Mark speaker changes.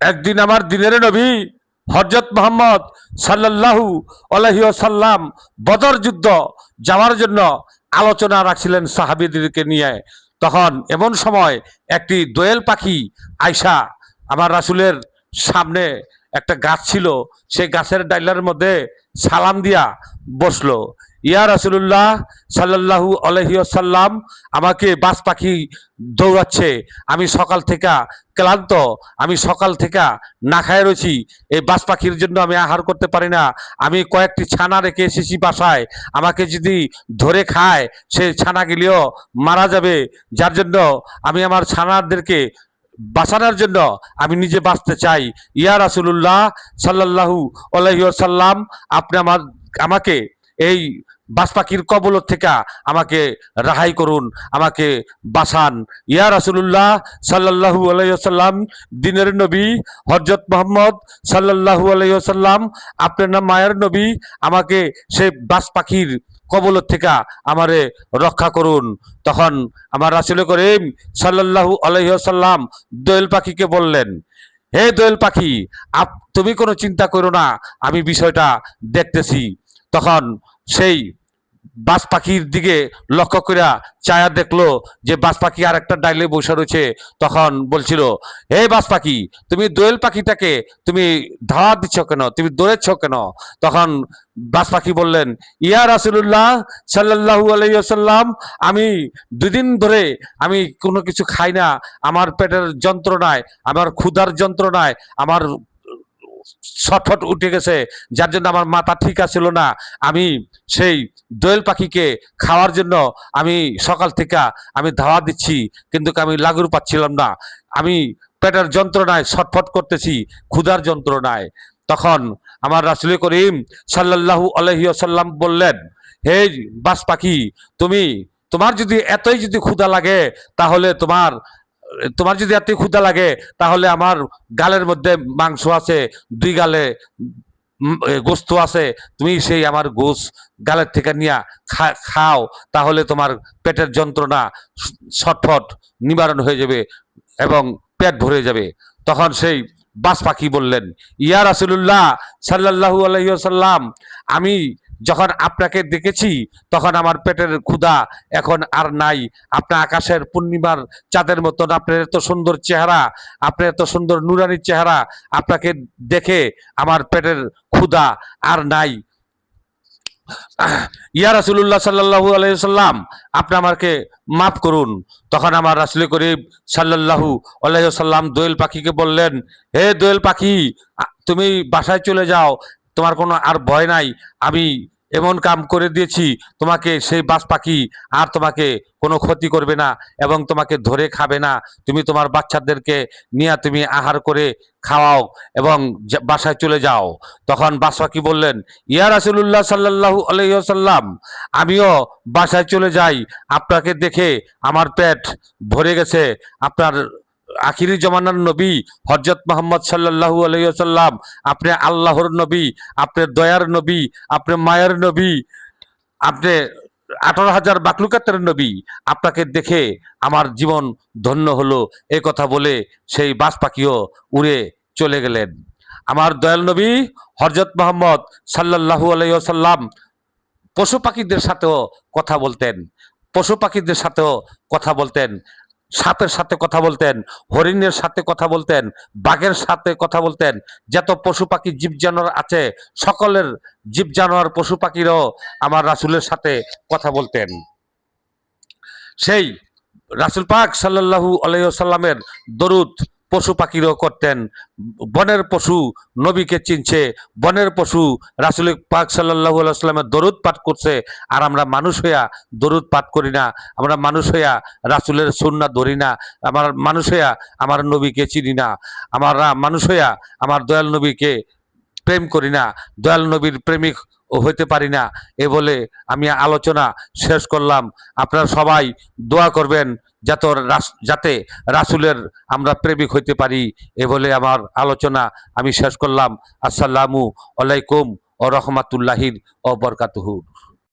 Speaker 1: একদিন আমার দিনের নবী হজরত মোহাম্মদ সাল্লাল্লাহু আলহি সাল্লাম বদর যুদ্ধ যাওয়ার জন্য আলোচনা রাখছিলেন সাহাবিদেরকে নিয়ে। তখন এমন সময় একটি দোয়েল পাখি আয়সা আমার রাসুলের সামনে একটা গাছ ছিল, সেই গাছের ডাইলার মধ্যে সালাম দিয়া বসল। ইয়া রাসুলুল্লাহ সাল্লাল্লাহু আলহি সাল্লাম আমাকে বাস পাখি দৌড়াচ্ছে। আমি সকাল থেকে ক্লান্ত, আমি সকাল থেকে না খায় রয়েছি। এই বাস পাখির জন্য আমি আহার করতে পারি না। আমি কয়েকটি ছানা রেখে এসেছি বাসায়। আমাকে যদি ধরে খায়, সে ছানাগুলিও মারা যাবে। যার জন্য আমি আমার ছানাদেরকে বাঁচানোর জন্য আমি নিজে বাঁচতে চাই। ইয়া রাসুলুল্লাহ সাল্লাল্লাহু আলহিসাল্লাম আপনি আমার আমাকে এই বাস পাখির কবল থেকে আমাকে রাহাই করুন, আমাকে বাসান ইয়া রাসুলুল্লাহ সাল্লাল্লাহু আলাইসাল্লাম দিনের নবী হজরত মোহাম্মদ সাল্লাল্লাহু আলাইসাল্লাম আপনার নাম মায়ের নবী, আমাকে সে বাস পাখির কবল থেকে আমারে রক্ষা করুন। তখন আমার রাসুল করিম সাল্লাল্লাহু আলাইসাল্লাম দোয়েল পাখিকে বললেন, হে দোয়েল পাখি, আপ তুমি কোনো চিন্তা করো না, আমি বিষয়টা দেখতেছি। তখন সেই বাস পাখির দিকে লক্ষ্য করিয়া চায়া দেখল যে বাস পাখি আর একটা ডাইলে বসে রয়েছে। তখন বলছিল, হে বাস পাখি, তুমি দোয়েল পাখিটাকে তুমি ধাওয়া দিচ্ছ কেন? তুমি দৌড়েছ কেন? তখন বাস পাখি বললেন, ইয়া রাসুল্লাহ সাল্লাহু আলাইসাল্লাম আমি দুদিন ধরে আমি কোনো কিছু খাই না। আমার পেটের যন্ত্রণায়, আমার ক্ষুধার যন্ত্রণায়, আমার ছটফট উঠে গেছে, যার জন্য আমার মাথা ঠিক আছিল না। আমি সেই দোয়েল পাখিকে খাওয়ার জন্য আমি সকাল থেকে আমি ধাওয়া দিচ্ছি, কিন্তু আমি লাগুর পাচ্ছিলাম না। আমি পেটের যন্ত্রণায় ছটফট করতেছি, ক্ষুধার যন্ত্রণায়। তখন আমার রাসুল করিম সাল্লাল্লাহু আলহি আসাল্লাম বললেন, হে বাস পাখি, তুমি, তোমার যদি এতই যদি ক্ষুধা লাগে, তাহলে তোমার তোমার যদি এত ক্ষুধা লাগে, তাহলে আমার গালের মধ্যে মাংস আছে, দুই গালে গোস্ত আছে, তুমি সেই আমার গোস গালের থেকে নিয়ে খাও, তাহলে তোমার পেটের যন্ত্রণা ছটফট নিবারণ হয়ে যাবে এবং পেট ভরে যাবে। তখন সেই বাস পাখি বললেন, ইয়া রাসুলুল্লাহ সাল্লাহু আলহিসাল্লাম আমি যখন আপনাকে দেখেছি, তখন আমার পেটের ক্ষুধা এখন আর নাই। আপনার আকাশের পূর্ণিমার চাঁদের মতন আপনার এত সুন্দর চেহারা, আপনার এত সুন্দর নুরানির চেহারা আপনাকে দেখে আমার পেটের ক্ষুধা আর নাই। ইয়া রাসুল্লাহ সাল্লাহু আলাইসাল্লাম আপনি আমাকে মাফ করুন। তখন আমার রাসুল করিম সাল্লাহু আলাইসাল্লাম দোয়েল পাখিকে বললেন, হে দোয়েল পাখি তুমি বাসায় চলে যাও। তোমার কোনো আর ভয় নাই, আমি এমন কাম করে দিয়েছি, তোমাকে সেই বাস পাখি আর তোমাকে কোনো ক্ষতি করবে না এবং তোমাকে ধরে খাবে না। তুমি তোমার বাচ্চাদেরকে নিয়ে তুমি আহার করে খাওয়াও এবং বাসায় চলে যাও। তখন বাস পাখি বললেন, ইয়া রাসুল্লাহ সাল্লাহু আলহিহাল্লাম আমিও বাসায় চলে যাই। আপনাকে দেখে আমার পেট ভরে গেছে, আপনার আখিরি জমানার নবী হজরত মোহাম্মদ সাল্লাহু আলহিহাল্লাম আপনি আল্লাহর নবী, আপনি দয়ার নবী, আপনি মায়ের নবী, আপনি আঠারো হাজার বাকলুকাতের নবী, আপনাকে দেখে আমার জীবন ধন্য হলো। এ কথা বলে সেই বাস পাখিও উড়ে চলে গেলেন। আমার দয়াল নবী হরজত মোহাম্মদ সাল্লাহু আলাইসাল্লাম পশু পাখিদের সাথেও কথা বলতেন। পশু পাখিদের সাথেও কথা বলতেন। সাপের সাথে কথা বলতেন, হরিণের সাথে কথা বলতেন, বাঘের সাথে কথা বলতেন, যত পশু পাখি জীব জানোয়ার আছে, সকলের জীব জানোয়ার পশু পাখিরও আমার রাসুলের সাথে কথা বলতেন। সেই রাসুল পাক সাল্লাহু আলাইসাল্লামের দরুদ পশু পাখিরও করতেন। বনের পশু নবীকে চিনছে, বনের পশু রাসুল পাক সাল্লাহু আলাইসাল্লামের দরুদ পাঠ করছে, আর আমরা মানুষ হইয়া দরুদ পাঠ করি না, আমরা মানুষ হইয়া রাসুলের সুন্না ধরি না, আমার মানুষ হইয়া আমার নবীকে চিনি না, আমরা মানুষ হইয়া আমার দয়াল নবীকে প্রেম করি না, দয়াল নবীর প্রেমিক হইতে পারি না, এ বলে আমি আলোচনা শেষ করলাম। আপনারা সবাই দোয়া করবেন যাতে যাতে রাসুলের আমরা প্রেমিক হইতে পারি, এ বলে আমার আলোচনা আমি শেষ করলাম। আসসালামু আলাইকুম ও রহমাতুল্লাহির ও বরকাতুহুর